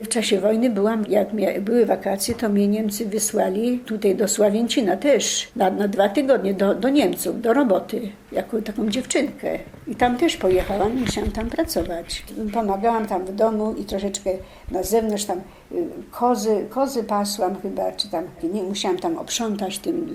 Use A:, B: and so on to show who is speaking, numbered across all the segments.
A: W czasie wojny byłam, jak były wakacje, to mnie Niemcy wysłali tutaj do Sławięcina też, na, na dwa tygodnie do, do Niemców, do roboty, jako taką dziewczynkę. I tam też pojechałam i musiałam tam pracować. Pomagałam tam w domu i troszeczkę na zewnątrz tam y, kozy, kozy pasłam chyba, czy tam, nie, musiałam tam oprzątać tym,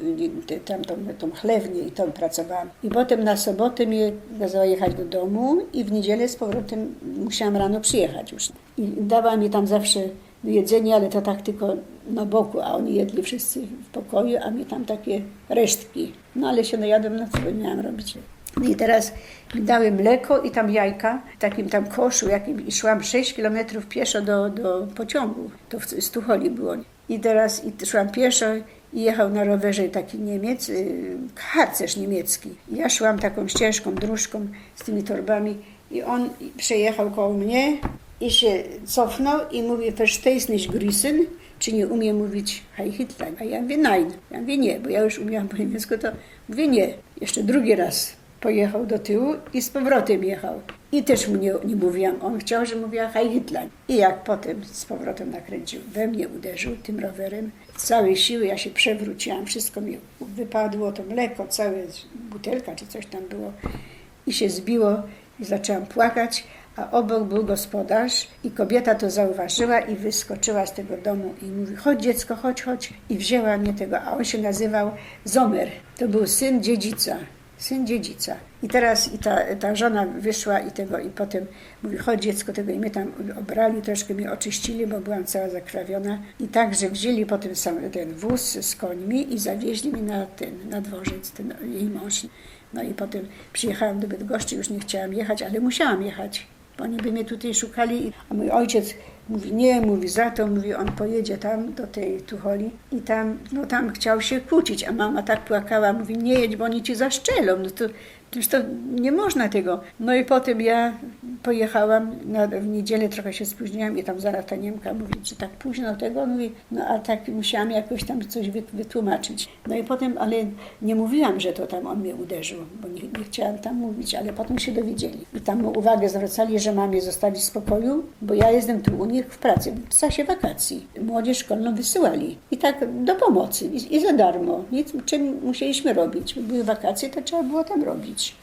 A: y, tam tą, tą chlewnię i tam pracowałam. I potem na sobotę mnie kazała jechać do domu i w niedzielę z powrotem musiałam rano przyjechać już. I dawała mi tam zawsze jedzenie, ale to tak tylko na boku, a oni jedli wszyscy w pokoju, a mi tam takie resztki. No ale się najadłem, no co miałam robić. I teraz mi dały mleko i tam jajka w takim tam koszu, jakim, i szłam 6 kilometrów pieszo do, do pociągu. To w Stucholi było. I teraz i szłam pieszo i jechał na rowerze taki Niemiec, y, harcerz niemiecki. Ja szłam taką ścieżką, dróżką z tymi torbami i on przejechał koło mnie i się cofnął i mówi, verstehst nicht grüßen? Czy nie umie mówić Heil Hitler? A ja mówię nein. Ja mówię nie, bo ja już umiałam po niemiecku, to mówię nie. Jeszcze drugi raz pojechał do tyłu i z powrotem jechał. I też mu nie, nie mówiłam. On chciał, że mówiła Heil Hitler. I jak potem z powrotem nakręcił, we mnie uderzył tym rowerem. Z całej siły ja się przewróciłam, wszystko mi wypadło, to mleko, całe butelka czy coś tam było. I się zbiło i zaczęłam płakać, a obok był gospodarz i kobieta to zauważyła i wyskoczyła z tego domu i mówi, chodź dziecko, chodź, chodź. I wzięła mnie tego, a on się nazywał Zomer. To był syn dziedzica, syn dziedzica. I teraz i ta, ta żona wyszła i tego, i potem mówi, chodź dziecko tego i mnie tam obrali, troszkę mnie oczyścili, bo byłam cała zakrawiona. I także wzięli potem sam ten wóz z końmi i zawieźli mnie na ten, na dworzec, ten jej mąż. No i potem przyjechałam do Bydgoszczy, już nie chciałam jechać, ale musiałam jechać, oni by mnie tutaj szukali. A mój ojciec mówi nie, mówi za to, mówi on pojedzie tam do tej Tucholi i tam, no tam chciał się kłócić, a mama tak płakała, mówi nie jedź, bo oni ci zaszczelą, no to to nie można tego. No i potem ja pojechałam na, w niedzielę, trochę się spóźniłam i tam zaraz ta Niemka mówi, że tak późno tego, mówi, no a tak musiałam jakoś tam coś wy- wytłumaczyć. No i potem, ale nie mówiłam, że to tam on mnie uderzył, bo nie, nie chciałam tam mówić, ale potem się dowiedzieli. I tam uwagę zwracali, że mam je zostawić w spokoju, bo ja jestem tu u nich w pracy, w czasie wakacji. Młodzież szkolną wysyłali. I tak do pomocy, i, i za darmo. Nic, czym musieliśmy robić. Były wakacje, to trzeba było tam robić.